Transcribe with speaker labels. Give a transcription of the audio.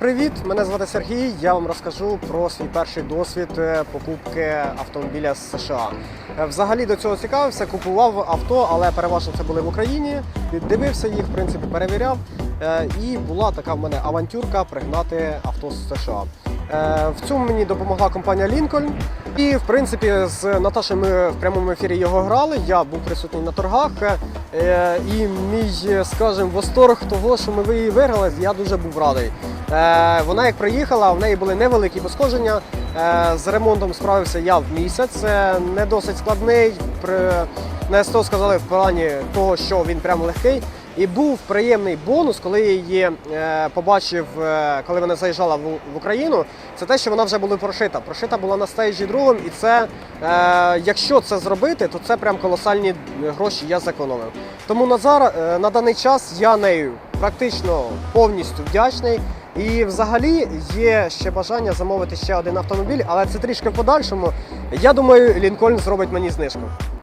Speaker 1: Привіт, мене звати Сергій. Я вам розкажу про свій перший досвід е, покупки автомобіля з США. Е, Взагалі до цього цікавився, купував авто, але переважно це були в Україні. Дивився їх, в принципі, перевіряв. Е, І була така в мене авантюрка пригнати авто з США. В цьому мені допомогла компанія Lincoln. І в принципі з Наташею ми в прямому ефірі його грали. Я був присутній на торгах. Е, І мій, скажімо, восторг того, що ми її виграли, я дуже був радий. Е, Вона як приїхала, в неї були невеликі пошкодження. Е, З ремонтом справився я в місяць. Не досить складний. На СТО сказали в плані того, що він прям легкий. І був приємний бонус, коли я її е, побачив, е, коли вона заїжджала в, Україну. Це те, що вона вже була прошита. Прошита була на стейджі другому, і це, е, якщо це зробити, то це прям колосальні гроші я зекономив. Тому на зараз, на даний час я нею практично повністю вдячний. І взагалі є ще бажання замовити ще один автомобіль, але це трішки в подальшому. Я думаю, Лінкольн зробить мені знижку.